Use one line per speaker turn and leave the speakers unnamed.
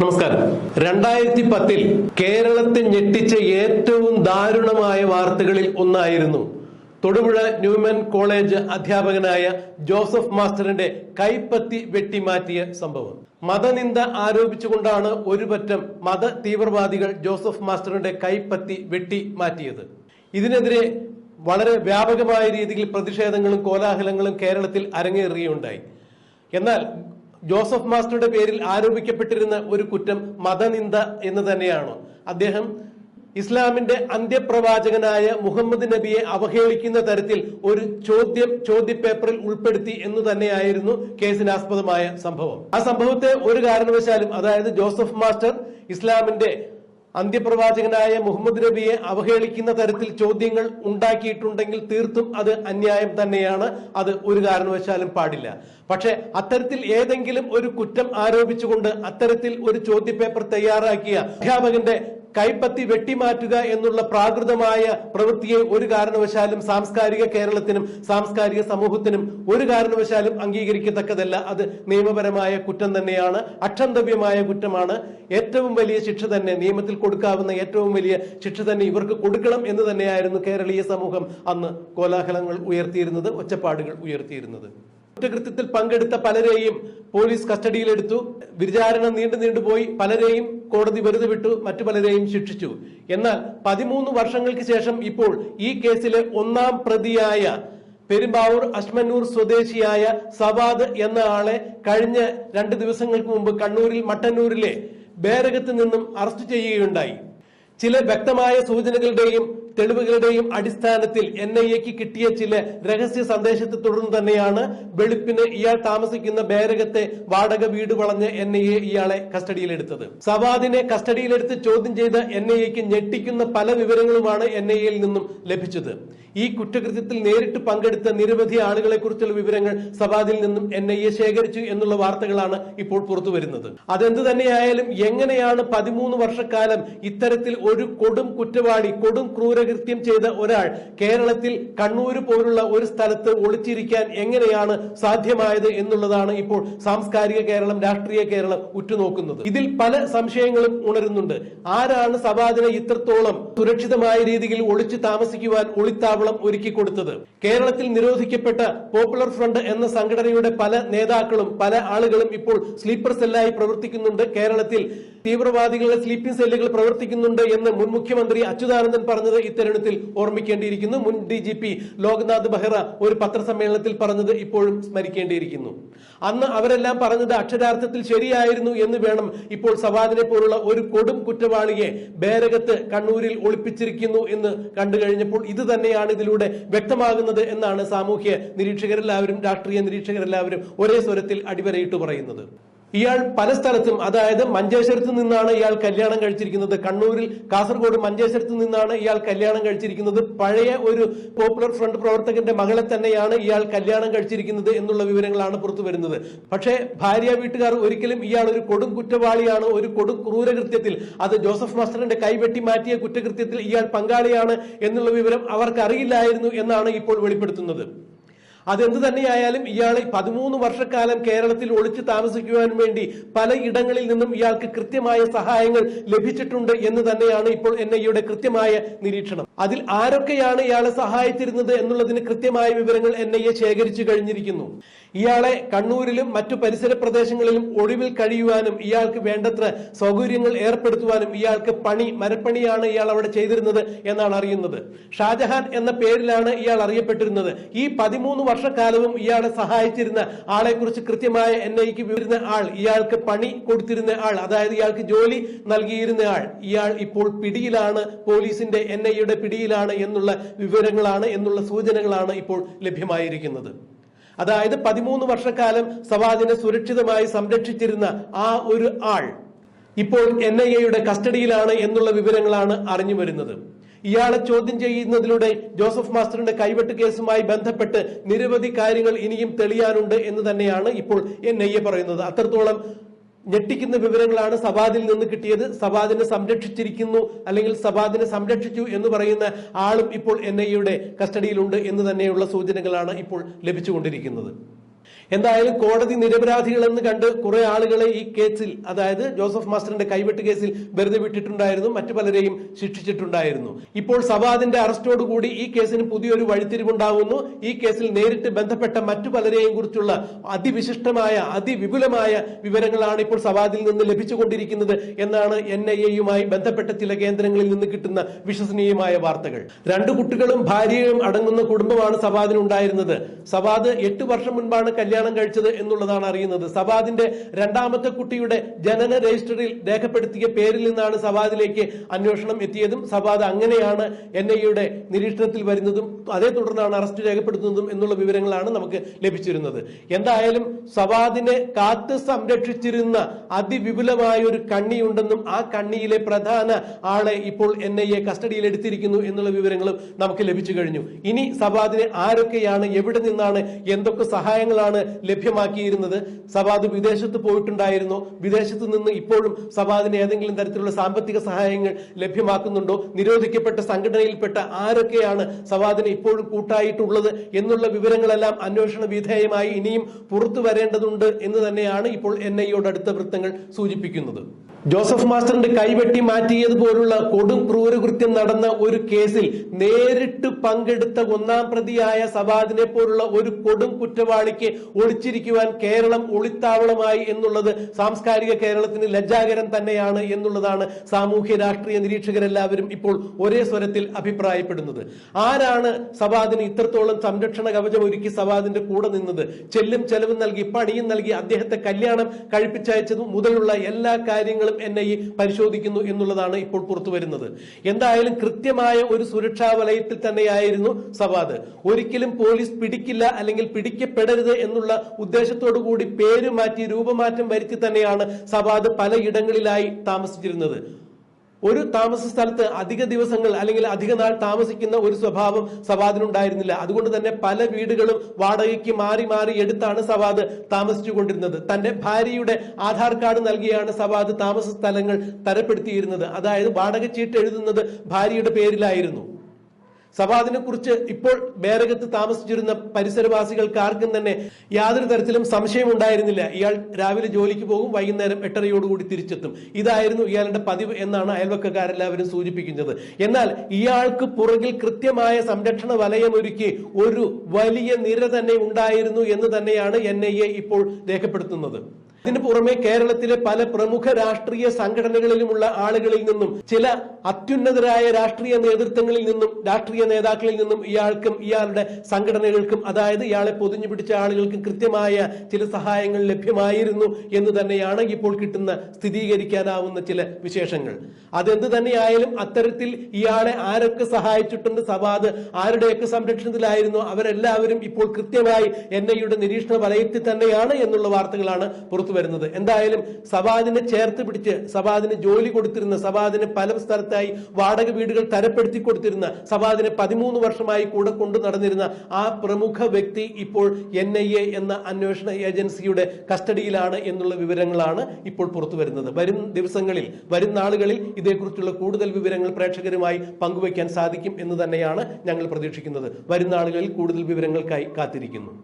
നമസ്കാരം. രണ്ടായിരത്തി പത്തിൽ കേരളത്തെ ഞെട്ടിച്ച ഏറ്റവും ദാരുണമായ വാർത്തകളിൽ ഒന്നായിരുന്നു. തൊടുപുഴ ന്യൂമൻ കോളേജ് അധ്യാപകനായ ജോസഫ് മാസ്റ്ററിന്റെ കൈപ്പത്തി വെട്ടിമാറ്റിയ സംഭവം. മതനിന്ദ ആരോപിച്ചുകൊണ്ടാണ് ഒരുപറ്റം മത തീവ്രവാദികൾ ജോസഫ് മാസ്റ്ററിന്റെ കൈപ്പത്തി വെട്ടി മാറ്റിയത് ഇതിനെതിരെ വളരെ വ്യാപകമായ രീതിയിൽ പ്രതിഷേധങ്ങളും കോലാഹലങ്ങളും കേരളത്തിൽ അരങ്ങേറുകയുണ്ടായി. എന്നാൽ ജോസഫ് മാസ്റ്ററുടെ പേരിൽ ആരോപിക്കപ്പെട്ടിരുന്ന ഒരു കുറ്റം മതനിന്ദ എന്ന് തന്നെയാണ്. അദ്ദേഹം ഇസ്ലാമിന്റെ അന്ത്യപ്രവാചകനായ മുഹമ്മദ് നബിയെ അവഹേളിക്കുന്ന തരത്തിൽ ഒരു ചോദ്യം ചോദ്യപേപ്പറിൽ ഉൾപ്പെടുത്തി എന്ന് തന്നെയായിരുന്നു കേസിനാസ്പദമായ സംഭവം. ആ സംഭവത്തെ ഒരു കാരണവശാലും അതായത് ജോസഫ് മാസ്റ്റർ ഇസ്ലാമിന്റെ അന്ത്യപ്രവാചകനായ മുഹമ്മദ് നബിയെ അവഹേളിക്കുന്ന തരത്തിൽ ചോദ്യങ്ങൾ ഉണ്ടാക്കിയിട്ടുണ്ടെങ്കിൽ തീർത്തും അത് അന്യായം തന്നെയാണ്. അത് ഒരു കാരണവശാലും പാടില്ല. പക്ഷെ അത്തരത്തിൽ ഏതെങ്കിലും ഒരു കുറ്റം ആരോപിച്ചുകൊണ്ട് അത്തരത്തിൽ ഒരു ചോദ്യപേപ്പർ തയ്യാറാക്കിയ അധ്യാപകന്റെ കൈപ്പത്തി വെട്ടിമാറ്റുക എന്നുള്ള പ്രാകൃതമായ പ്രവൃത്തിയെ ഒരു കാരണവശാലും സാംസ്കാരിക കേരളത്തിനും സാംസ്കാരിക സമൂഹത്തിനും ഒരു കാരണവശാലും അംഗീകരിക്കത്തക്കതല്ല. അത് നിയമപരമായ കുറ്റം തന്നെയാണ് അക്ഷന്തവ്യമായ കുറ്റമാണ്. ഏറ്റവും വലിയ ശിക്ഷ തന്നെ നിയമത്തിൽ കൊടുക്കാവുന്ന ഏറ്റവും വലിയ ശിക്ഷ തന്നെ ഇവർക്ക് കൊടുക്കണം എന്ന് തന്നെയായിരുന്നു കേരളീയ സമൂഹം അന്ന് കോലാഹലങ്ങൾ ഉയർത്തിയിരുന്നത് ഒച്ചപ്പാടുകൾ ഉയർത്തിയിരുന്നത്. കുറ്റകൃത്യത്തിൽ പങ്കെടുത്ത പലരെയും പോലീസ് കസ്റ്റഡിയിലെടുത്തു. വിചാരണ നീണ്ടു നീണ്ടുപോയി പലരെയും കോടതി വെറുതെ വിട്ടു. മറ്റു പലരെയും ശിക്ഷിച്ചു. എന്നാൽ പതിമൂന്ന് വർഷങ്ങൾക്ക് ശേഷം ഇപ്പോൾ ഈ കേസിലെ ഒന്നാം പ്രതിയായ പെരുമ്പാവൂർ അശ്മന്നൂർ സ്വദേശിയായ സവാദ് എന്ന ആളെ കഴിഞ്ഞ രണ്ട് ദിവസങ്ങൾക്ക് മുമ്പ് കണ്ണൂരിൽ മട്ടന്നൂരിലെ ബേരകത്ത് നിന്നും അറസ്റ്റ് ചെയ്യുകയുണ്ടായി. ചില വ്യക്തമായ സൂചനകളുടെയും തെളിവുകളുടെയും അടിസ്ഥാനത്തിൽ എൻ ഐ എക്ക് കിട്ടിയ ചില രഹസ്യ സന്ദേശത്തെ തുടർന്ന് തന്നെയാണ് വെളുപ്പിന് ഇയാൾ താമസിക്കുന്ന ബേരകത്തെ വാടക വീട് വളഞ്ഞ് എൻ ഐ എ ഇയാളെ കസ്റ്റഡിയിലെടുത്തത്. സവാദിനെ കസ്റ്റഡിയിലെടുത്ത് ചോദ്യം ചെയ്ത എൻ ഐ എക്ക് ഞെട്ടിക്കുന്ന പല വിവരങ്ങളുമാണ് എൻ ഐ എയിൽ നിന്നും ലഭിച്ചത്. ഈ കുറ്റകൃത്യത്തിൽ നേരിട്ട് പങ്കെടുത്ത നിരവധി ആളുകളെ കുറിച്ചുള്ള വിവരങ്ങൾ സവാദിൽ നിന്നും എൻ ഐ എ ശേഖരിച്ചു എന്നുള്ള വാർത്തകളാണ് ഇപ്പോൾ പുറത്തു വരുന്നത്. അതെന്ത് തന്നെയായാലും എങ്ങനെയാണ് പതിമൂന്ന് വർഷക്കാലം ഇത്തരത്തിൽ ഒരു കൊടും കുറ്റവാളി കൊടും ക്രൂരകൃത്യം ചെയ്ത ഒരാൾ കേരളത്തിൽ കണ്ണൂര് പോലുള്ള ഒരു സ്ഥലത്ത് ഒളിച്ചിരിക്കാൻ എങ്ങനെയാണ് സാധ്യമായത് എന്നുള്ളതാണ് ഇപ്പോൾ സാംസ്കാരിക കേരളം രാഷ്ട്രീയ കേരളം ഉറ്റുനോക്കുന്നത്. ഇതിൽ പല സംശയങ്ങളും ഉണരുന്നുണ്ട്. ആരാണ് സവാദിനെ ഇത്രത്തോളം സുരക്ഷിതമായ രീതിയിൽ ഒളിച്ചു താമസിക്കുവാൻ ഒളിത്താവളം ഒരുക്കി കൊടുത്തത്. കേരളത്തിൽ നിരോധിക്കപ്പെട്ട പോപ്പുലർ ഫ്രണ്ട് എന്ന സംഘടനയുടെ പല നേതാക്കളും പല ആളുകളും ഇപ്പോൾ സ്ലീപ്പർ സെല്ലായി പ്രവർത്തിക്കുന്നുണ്ട്. കേരളത്തിൽ തീവ്രവാദികളുടെ സ്ലീപ്പിംഗ് സെല്ലുകൾ പ്രവർത്തിക്കുന്നുണ്ട് എന്ന് മുൻ മുഖ്യമന്ത്രി അച്യുതാനന്ദൻ പറഞ്ഞത് ഇത്തരുണത്തിൽ ഓർമ്മിക്കേണ്ടിയിരിക്കുന്നു. മുൻ D G P Loknath Behera ഒരു പത്രസമ്മേളനത്തിൽ പറഞ്ഞത് ഇപ്പോഴും സ്മരിക്കേണ്ടിയിരിക്കുന്നു. അന്ന് അവരെല്ലാം പറഞ്ഞത് അക്ഷരാർത്ഥത്തിൽ ശരിയായിരുന്നു എന്ന് വേണം ഇപ്പോൾ സവാദിനെ പോലുള്ള ഒരു കൊടും കുറ്റവാളിയെ ബേരകത്ത് കണ്ണൂരിൽ ഒളിപ്പിച്ചിരിക്കുന്നു എന്ന് കണ്ടു കഴിഞ്ഞപ്പോൾ ഇത് തന്നെയാണ് ഇതിലൂടെ വ്യക്തമാകുന്നത് എന്നാണ് സാമൂഹ്യ നിരീക്ഷകരെല്ലാവരും രാഷ്ട്രീയ നിരീക്ഷകരെല്ലാവരും ഒരേ സ്വരത്തിൽ അടിവരയിട്ട് പറയുന്നത്. ഇയാൾ പല സ്ഥലത്തും അതായത് മഞ്ചേശ്വരത്ത് നിന്നാണ് ഇയാൾ കല്യാണം കഴിച്ചിരിക്കുന്നത്. കണ്ണൂരിൽ കാസർഗോഡ് മഞ്ചേശ്വരത്ത് നിന്നാണ് ഇയാൾ കല്യാണം കഴിച്ചിരിക്കുന്നത്. പഴയ ഒരു പോപ്പുലർ ഫ്രണ്ട് പ്രവർത്തകന്റെ മകളെ തന്നെയാണ് ഇയാൾ കല്യാണം കഴിച്ചിരിക്കുന്നത് എന്നുള്ള വിവരങ്ങളാണ് പുറത്തു വരുന്നത്. പക്ഷേ ഭാര്യ വീട്ടുകാർ ഒരിക്കലും ഇയാൾ ഒരു കൊടും കുറ്റവാളിയാണ് ഒരു കൊടും ക്രൂരകൃത്യത്തിൽ അത് ജോസഫ് മാസ്റ്ററിന്റെ കൈവെട്ടി മാറ്റിയ കുറ്റകൃത്യത്തിൽ ഇയാൾ പങ്കാളിയാണ് എന്നുള്ള വിവരം അവർക്ക് അറിയില്ലായിരുന്നു എന്നാണ് ഇപ്പോൾ വെളിപ്പെടുത്തുന്നത്. അതെന്ത് തന്നെയായാലും ഇയാളെ പതിമൂന്ന് വർഷക്കാലം കേരളത്തിൽ ഒളിച്ചു താമസിക്കുവാൻ വേണ്ടി പല ഇടങ്ങളിൽ നിന്നും ഇയാൾക്ക് കൃത്യമായ സഹായങ്ങൾ ലഭിച്ചിട്ടുണ്ട് എന്ന് തന്നെയാണ് ഇപ്പോൾ എൻ കൃത്യമായ നിരീക്ഷണം. അതിൽ ആരൊക്കെയാണ് ഇയാളെ സഹായിച്ചിരുന്നത് എന്നുള്ളതിന് കൃത്യമായ വിവരങ്ങൾ എൻ ഐ എ ശേഖരിച്ചു കഴിഞ്ഞിരിക്കുന്നു. ഇയാളെ കണ്ണൂരിലും മറ്റു പരിസര പ്രദേശങ്ങളിലും ഒഴിവിൽ കഴിയുവാനും ഇയാൾക്ക് വേണ്ടത്ര സൗകര്യങ്ങൾ ഏർപ്പെടുത്തുവാനും ഇയാൾക്ക് പണി മരപ്പണിയാണ് ഇയാൾ അവിടെ ചെയ്തിരുന്നത് എന്നാണ് അറിയുന്നത്. ഷാജഹാൻ എന്ന പേരിലാണ് ഇയാൾ അറിയപ്പെട്ടിരുന്നത്. ഈ പതിമൂന്ന് വർഷക്കാലവും ഇയാളെ സഹായിച്ചിരുന്ന ആളെക്കുറിച്ച് കൃത്യമായ എൻ ഐക്ക് വിവരുന്ന ആൾ ഇയാൾക്ക് പണി കൊടുത്തിരുന്ന ആൾ അതായത് ഇയാൾക്ക് ജോലി നൽകിയിരുന്ന ആൾ ഇയാൾ ഇപ്പോൾ പിടിയിലാണ് പോലീസിന്റെ എൻ ഐയുടെ പിടിയിലാണ് എന്നുള്ള വിവരങ്ങളാണ് എന്നുള്ള സൂചനകളാണ് ഇപ്പോൾ ലഭ്യമായിരിക്കുന്നത്. അതായത് പതിമൂന്ന് വർഷക്കാലം സവാദിനെ സുരക്ഷിതമായി സംരക്ഷിച്ചിരുന്ന ആ ഒരു ആൾ ഇപ്പോൾ എൻ ഐ എയുടെ കസ്റ്റഡിയിലാണ് എന്നുള്ള വിവരങ്ങളാണ് അറിഞ്ഞു വരുന്നത്. ഇയാളെ ചോദ്യം ചെയ്യുന്നതിലൂടെ ജോസഫ് മാസ്റ്ററിന്റെ കൈവെട്ട് കേസുമായി ബന്ധപ്പെട്ട് നിരവധി കാര്യങ്ങൾ ഇനിയും തെളിയാനുണ്ട് എന്ന് തന്നെയാണ് ഇപ്പോൾ എൻ ഐ എ പറയുന്നത്. അത്രത്തോളം ഞെട്ടിക്കുന്ന വിവരങ്ങളാണ് സവാദിൽ നിന്ന് കിട്ടിയത്. സവാദിനെ സംരക്ഷിച്ചിരിക്കുന്നു അല്ലെങ്കിൽ സവാദിനെ സംരക്ഷിച്ചു എന്ന് പറയുന്ന ആളും ഇപ്പോൾ എൻ ഐ കസ്റ്റഡിയിലുണ്ട് എന്ന് തന്നെയുള്ള സൂചനകളാണ് ഇപ്പോൾ ലഭിച്ചുകൊണ്ടിരിക്കുന്നത്. എന്തായാലും കോടതി നിരപരാധികളെന്ന് കണ്ട് കുറെ ആളുകളെ ഈ കേസിൽ അതായത് ജോസഫ് മാസ്റ്ററിന്റെ കൈവെട്ട് കേസിൽ വെറുതെ വിട്ടിട്ടുണ്ടായിരുന്നു മറ്റു പലരെയും ശിക്ഷിച്ചിട്ടുണ്ടായിരുന്നു. ഇപ്പോൾ സവാദിന്റെ അറസ്റ്റോടുകൂടി ഈ കേസിന് പുതിയൊരു വഴിത്തിരിവുണ്ടാകുന്നു ഈ കേസിൽ നേരിട്ട് ബന്ധപ്പെട്ട മറ്റു പലരെയും കുറിച്ചുള്ള അതിവിശിഷ്ടമായ അതിവിപുലമായ വിവരങ്ങളാണ് ഇപ്പോൾ സവാദിൽ നിന്ന് ലഭിച്ചുകൊണ്ടിരിക്കുന്നത് എന്നാണ് എൻ ഐ എയുമായി ബന്ധപ്പെട്ട ചില കേന്ദ്രങ്ങളിൽ നിന്ന് കിട്ടുന്ന വിശ്വസനീയമായ വാർത്തകൾ. രണ്ടു കുട്ടികളും ഭാര്യയും അടങ്ങുന്ന കുടുംബമാണ് സവാദിനുണ്ടായിരുന്നത്. സവാദ് എട്ട് വർഷം മുൻപാണ് കല്യാണം കഴിച്ചത് എന്നുള്ളതാണ് അറിയുന്നത്. സവാദിന്റെ രണ്ടാമത്തെ കുട്ടിയുടെ ജനന രജിസ്റ്ററിൽ രേഖപ്പെടുത്തിയ പേരിൽ നിന്നാണ് സവാദിലേക്ക് അന്വേഷണം എത്തിയതും സവാദ് അങ്ങനെയാണ് എൻ ഐ യുടെ നിരീക്ഷണത്തിൽ വരുന്നതും അതേ തുടർന്നാണ് അറസ്റ്റ് രേഖപ്പെടുത്തുന്നതും എന്നുള്ള വിവരങ്ങളാണ് നമുക്ക് ലഭിച്ചിരുന്നത്. എന്തായാലും സവാദിനെ കാത്ത് സംരക്ഷിച്ചിരുന്ന അതിവിപുലമായ ഒരു കണ്ണിയുണ്ടെന്നും ആ കണ്ണിയിലെ പ്രധാന ആളെ ഇപ്പോൾ എൻ ഐ എ കസ്റ്റഡിയിൽ എടുത്തിരിക്കുന്നു എന്നുള്ള വിവരങ്ങളും നമുക്ക് ലഭിച്ചു കഴിഞ്ഞു. ഇനി സവാദിനെ ആരൊക്കെയാണ് എവിടെ നിന്നാണ് എന്തൊക്കെ സഹായങ്ങളാണ് ലഭ്യമാക്കിയിരുന്നത്. സവാദ് വിദേശത്ത് പോയിട്ടുണ്ടായിരുന്നോ. വിദേശത്ത് നിന്ന് ഇപ്പോഴും സവാദിന് ഏതെങ്കിലും തരത്തിലുള്ള സാമ്പത്തിക സഹായങ്ങൾ ലഭ്യമാക്കുന്നുണ്ടോ? നിരോധിക്കപ്പെട്ട സംഘടനയിൽപ്പെട്ട ആരൊക്കെയാണ് സവാദിന് ഇപ്പോഴും കൂട്ടായിട്ടുള്ളത് എന്നുള്ള വിവരങ്ങളെല്ലാം അന്വേഷണ വിധേയമായി ഇനിയും പുറത്തു വരേണ്ടതുണ്ട് എന്ന് തന്നെയാണ് ഇപ്പോൾ എൻ ഐയോട് അടുത്ത വൃത്തങ്ങൾ സൂചിപ്പിക്കുന്നത്. ജോസഫ് മാസ്റ്ററിന്റെ കൈവെട്ടി മാറ്റിയതുപോലുള്ള കൊടും ക്രൂരകൃത്യം നടന്ന ഒരു കേസിൽ നേരിട്ട് പങ്കെടുത്ത ഒന്നാം പ്രതിയായ സവാദിനെ പോലുള്ള ഒരു കൊടും കുറ്റവാളിക്ക് ഒളിച്ചിരിക്കുവാൻ കേരളം ഒളിത്താവളമായി എന്നുള്ളത് സാംസ്കാരിക കേരളത്തിന് ലജ്ജാകരം തന്നെയാണ് എന്നുള്ളതാണ് സാമൂഹ്യ രാഷ്ട്രീയ നിരീക്ഷകരെല്ലാവരും ഇപ്പോൾ ഒരേ സ്വരത്തിൽ അഭിപ്രായപ്പെടുന്നത്. ആരാണ് സവാദിന് ഇത്രത്തോളം സംരക്ഷണ കവചം ഒരുക്കി സവാദിന്റെ കൂടെ നിന്നത്? ചെല്ലും ചെലവും നൽകി പണിയും നൽകി അദ്ദേഹത്തെ കല്യാണം കഴിപ്പിച്ചയച്ചതും മുതലുള്ള എല്ലാ കാര്യങ്ങളും എൻ ഐ പരിശോധിക്കുന്നു എന്നുള്ളതാണ് ഇപ്പോൾ പുറത്തു വരുന്നത്. എന്തായാലും കൃത്യമായ ഒരു സുരക്ഷാ വലയത്തിൽ തന്നെയായിരുന്നു സവാദ്. ഒരിക്കലും പോലീസ് പിടിക്കില്ല അല്ലെങ്കിൽ പിടിക്കപ്പെടരുത് എന്നുള്ള ഉദ്ദേശത്തോടു കൂടി പേര് മാറ്റി രൂപമാറ്റം വരുത്തി തന്നെയാണ് സവാദ് പലയിടങ്ങളിലായി താമസിച്ചിരുന്നത്. ഒരു താമസ സ്ഥലത്ത് അധിക ദിവസങ്ങൾ അല്ലെങ്കിൽ അധിക നാൾ താമസിക്കുന്ന ഒരു സ്വഭാവം സവാദിനുണ്ടായിരുന്നില്ല. അതുകൊണ്ട് തന്നെ പല വീടുകളും വാടകയ്ക്ക് മാറി മാറി എടുത്താണ് സവാദ് താമസിച്ചുകൊണ്ടിരുന്നത്. തന്റെ ഭാര്യയുടെ ആധാർ കാർഡ് നൽകിയാണ് സവാദ് താമസ സ്ഥലങ്ങൾ തരപ്പെടുത്തിയിരുന്നത്. അതായത് വാടക ചീട്ട് എഴുതുന്നത് ഭാര്യയുടെ പേരിലായിരുന്നു. സവാദിനെ കുറിച്ച് ഇപ്പോൾ ബേരകത്ത് താമസിച്ചിരുന്ന പരിസരവാസികൾക്ക് ആർക്കും തന്നെ യാതൊരു തരത്തിലും സംശയം ഉണ്ടായിരുന്നില്ല. ഇയാൾ രാവിലെ ജോലിക്ക് പോകും വൈകുന്നേരം എട്ടരയോടുകൂടി തിരിച്ചെത്തും. ഇതായിരുന്നു ഇയാളുടെ പതിവ് എന്നാണ് അയൽവക്കക്കാരെല്ലാവരും സൂചിപ്പിക്കുന്നത്. എന്നാൽ ഇയാൾക്ക് പുറകിൽ കൃത്യമായ സംരക്ഷണ വലയമൊരുക്കി ഒരു വലിയ നിര തന്നെ ഉണ്ടായിരുന്നു എന്ന് തന്നെയാണ് എൻ ഇപ്പോൾ രേഖപ്പെടുത്തുന്നത്. ഇതിനു പുറമെ കേരളത്തിലെ പല പ്രമുഖ രാഷ്ട്രീയ സംഘടനകളിലുമുള്ള ആളുകളിൽ നിന്നും ചില അത്യുന്നതരായ രാഷ്ട്രീയ നേതൃത്വങ്ങളിൽ നിന്നും രാഷ്ട്രീയ നേതാക്കളിൽ നിന്നും ഇയാൾക്കും ഇയാളുടെ സംഘടനകൾക്കും അതായത് ഇയാളെ പൊതിഞ്ഞു പിടിച്ച ആളുകൾക്കും കൃത്യമായ ചില സഹായങ്ങൾ ലഭ്യമായിരുന്നു എന്ന് തന്നെയാണ് ഇപ്പോൾ കിട്ടുന്ന സ്ഥിരീകരിക്കാനാവുന്ന ചില വിശേഷങ്ങൾ. അതെന്ത് തന്നെയായാലും അത്തരത്തിൽ ഇയാളെ ആരൊക്കെ സഹായിച്ചിട്ടുണ്ട് സവാദ് ആരുടെയൊക്കെ സംരക്ഷണത്തിലായിരുന്നു അവരെല്ലാവരും ഇപ്പോൾ കൃത്യമായി എൻ ഐയുടെ നിരീക്ഷണ വലയത്തിൽ തന്നെയാണ് എന്നുള്ള വാർത്തകളാണ് പുറത്തു വരുന്നത്. എന്തായാലും സവാദിനെ ചേർത്ത് പിടിച്ച് സവാദിന് ജോലി കൊടുത്തിരുന്ന സവാദിന് പല സ്ഥലത്തായി വാടക വീടുകൾ തരപ്പെടുത്തി കൊടുത്തിരുന്ന സവാദിനെ പതിമൂന്ന് വർഷമായി കൂടെ കൊണ്ടു നടന്നിരുന്ന ആ പ്രമുഖ വ്യക്തി ഇപ്പോൾ എൻ ഐ എ എന്ന അന്വേഷണ ഏജൻസിയുടെ കസ്റ്റഡിയിലാണ് എന്നുള്ള വിവരങ്ങളാണ് ഇപ്പോൾ പുറത്തു വരുന്നത്. വരും ദിവസങ്ങളിൽ വരും നാളുകളിൽ ഇതേക്കുറിച്ചുള്ള കൂടുതൽ വിവരങ്ങൾ പ്രേക്ഷകരുമായി പങ്കുവയ്ക്കാൻ സാധിക്കും എന്ന് തന്നെയാണ് ഞങ്ങൾ പ്രതീക്ഷിക്കുന്നത്. വരും നാളുകളിൽ കൂടുതൽ വിവരങ്ങൾക്കായി കാത്തിരിക്കുന്നു.